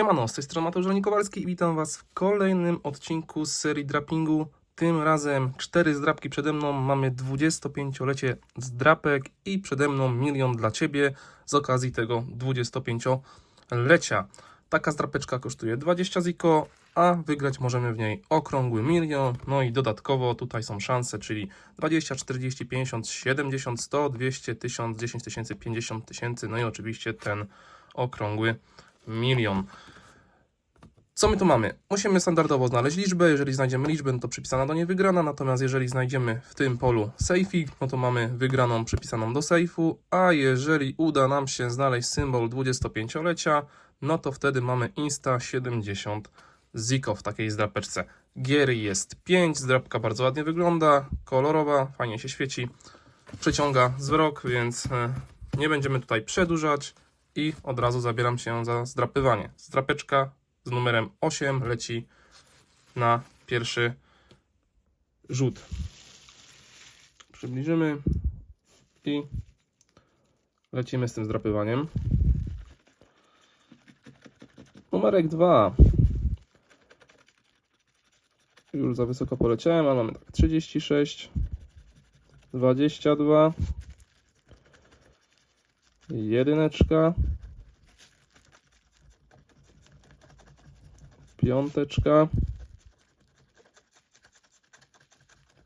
Siemano, z tej strony Mateusz Żelnik Kowalski i witam Was w kolejnym odcinku z serii Drapingu. Tym razem cztery zdrapki przede mną, mamy 25-lecie zdrapek i przede mną milion dla Ciebie z okazji tego 25-lecia. Taka zdrapeczka kosztuje 20 ziko, a wygrać możemy w niej okrągły milion. No i dodatkowo tutaj są szanse, czyli 20, 40, 50, 70, 100, 200, 1000, 10 tysięcy, 50 tysięcy, no i oczywiście ten okrągły milion. Co my tu mamy? Musimy standardowo znaleźć liczbę. Jeżeli znajdziemy liczbę, no to przypisana do niej wygrana. Natomiast jeżeli znajdziemy w tym polu sejfik, no to mamy wygraną przypisaną do sejfu. A jeżeli uda nam się znaleźć symbol 25-lecia, no to wtedy mamy Insta 70 Ziko w takiej zdrapeczce. Gier jest 5, zdrapka bardzo ładnie wygląda, kolorowa, fajnie się świeci, przyciąga wzrok, więc e, nie będziemy tutaj przedłużać i od razu zabieram się za zdrapywanie. Zdrapeczka z numerem 8 leci na pierwszy rzut. Przybliżymy i lecimy z tym zdrapywaniem. Numerek 2. Już za wysoko poleciałem, ale mamy tak 36, 22, jedyneczka, piąteczka,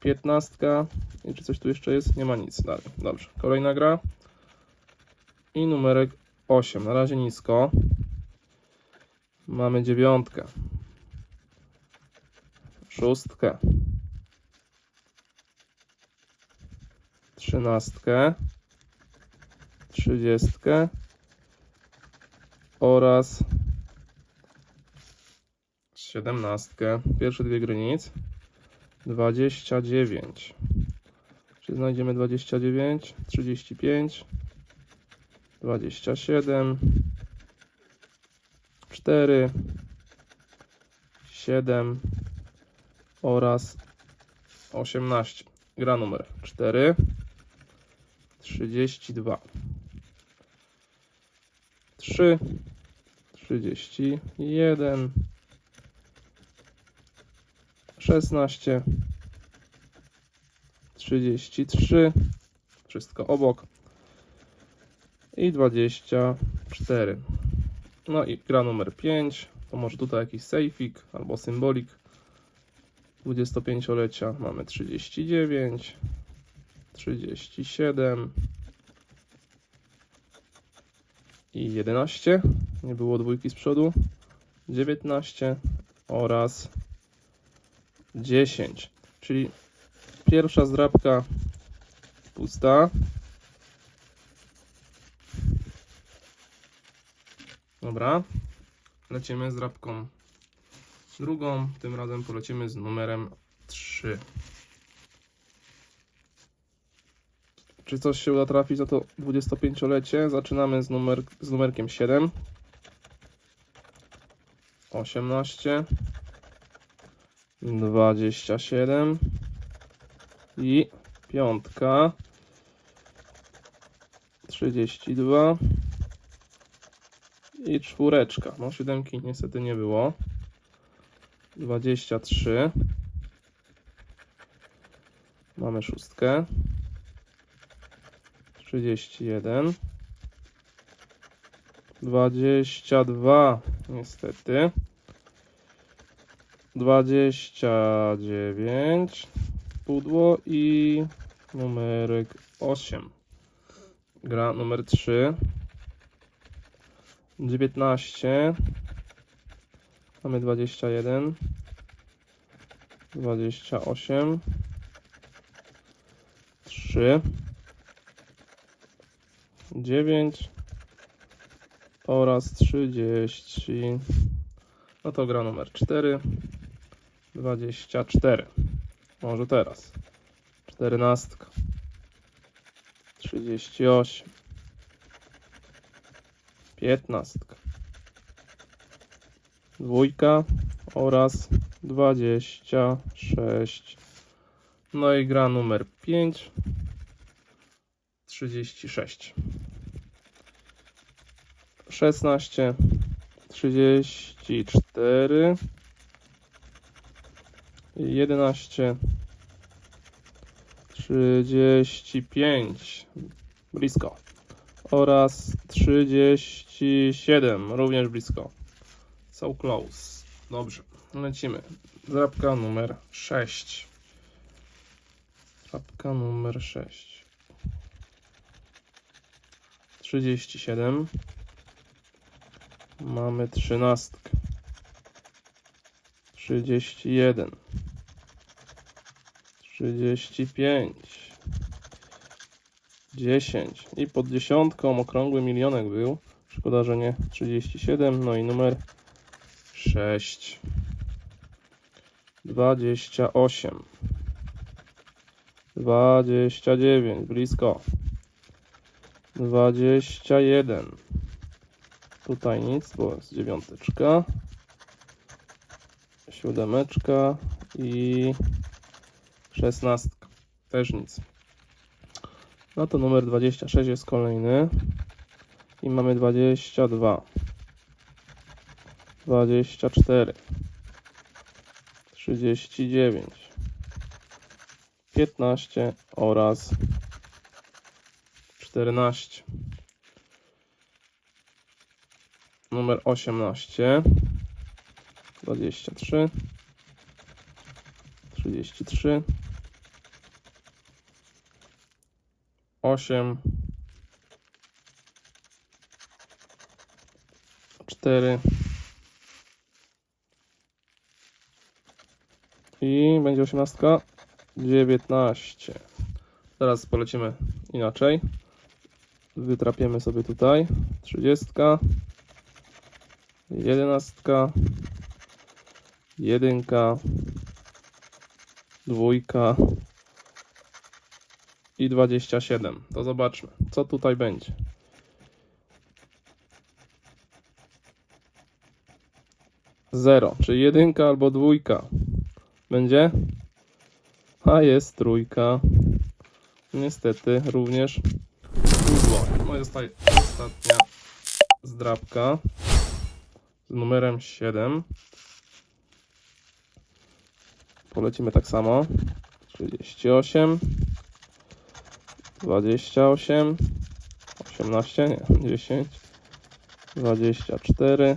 piętnastka i czy coś tu jeszcze jest? Nie ma nic dalej. Dobrze, kolejna gra i numerek 8. Na razie nisko. Mamy dziewiątkę, szóstkę, trzynastkę, trzydziestkę oraz siedemnastkę. Pierwsze dwie gry nic. 29. Czy znajdziemy 29? 35. 27. 4. 7 oraz 18. Gra numer 4. 32. 3. 31. 16. 33. Wszystko obok. I 24. No i gra numer 5. To może tutaj jakiś sejfik albo symbolik 25-lecia. Mamy 39, 37 i 11. Nie było dwójki z przodu. 19 oraz 10. Czyli pierwsza zdrabka pusta. Dobra. Lecimy z drapką drugą. Tym razem polecimy z numerem 3. Czy coś się uda trafić za to 25-lecie? Zaczynamy z, numer, z numerkiem 7. 18. 27. I piątka. 32. I czwóreczka. No, siódemki niestety nie było. 23. Mamy szóstkę. 31. 22. Niestety. 29. Pudło i numerek 8. Gra numer 3. 19. Mamy 21. 28. 3. 9. Oraz 30. No to gra numer 4. 24. Może teraz. 14. 38. 15. Dwójka oraz 26. No i gra numer 5. 36. 16. 34 11 35 blisko. Oraz 37 również blisko. So close. Dobrze. Lecimy. Drapka numer 6 drapka numer 6 37 mamy trzynastkę. 31 35 10 i pod dziesiątką okrągły milionek był. Szkoda, że nie 37 no i numer 6 28 29 blisko. 21 tutaj nic, bo jest dziewiąteczka. Siódemeczka i szesnastka. Też nic. No to numer 26 jest kolejny. I mamy 22 24 39 15 oraz 14 numer 18 23 33 8 4 i będzie 18 19 teraz polecimy inaczej. Wytrapiemy sobie tutaj. 30 jedenastka, jedynka, dwójka i 27. To zobaczmy, co tutaj będzie. Zero, czy jedynka albo dwójka będzie? A jest trójka. Niestety również pudło. No zostaje ostatnia zdrabka z numerem 7. Polecimy tak samo. 38, 28, 18, nie, 10, 24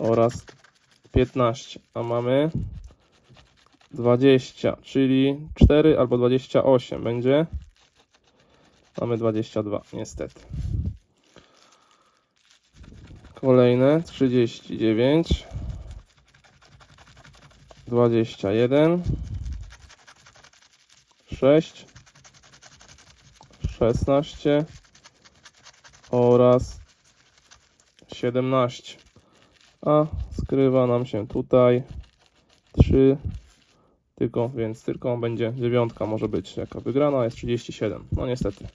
oraz 15. A mamy 20, czyli 4 albo 28 będzie. Mamy 22, niestety. Kolejne 39 21 6 16 oraz 17 a skrywa nam się tutaj 3 tylko, więc tylko będzie dziewiątka może być jaka wygrana jest 37 no niestety.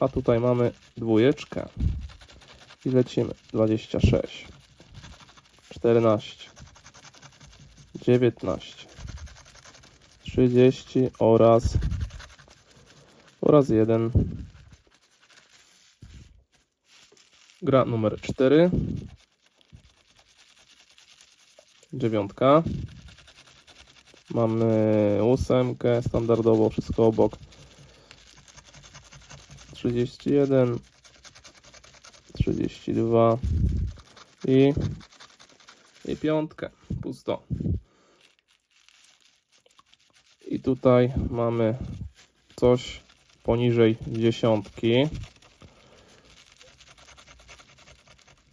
A tutaj mamy dwójeczkę. I lecimy. 26, 14, 19, 30 oraz oraz 1. Gra numer 4. Dziewiątka. Mamy ósemkę, standardowo wszystko obok. 31, 32 i, i piątkę, pusto. I tutaj mamy coś poniżej dziesiątki.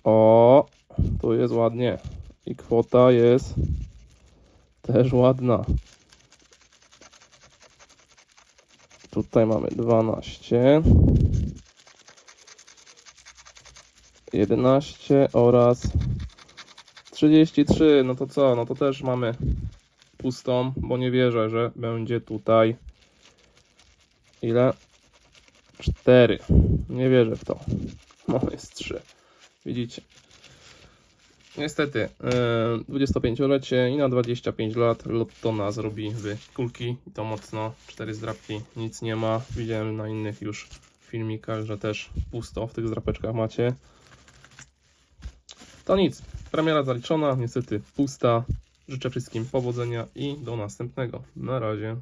O, tu jest ładnie. I kwota jest też ładna. Tutaj mamy 12. 11 oraz 33. No to co? No to też mamy pustą, bo nie wierzę, że będzie tutaj ile? 4. Nie wierzę w to. No jest 3. Widzicie? Niestety, yy, 25-lecie i na 25 lat Lotto nas robi w kulki i to mocno. 4 zdrapki, nic nie ma. Widziałem na innych już filmikach, że też pusto w tych zdrapeczkach macie. To nic, premiera zaliczona, niestety pusta. Życzę wszystkim powodzenia i do następnego. Na razie.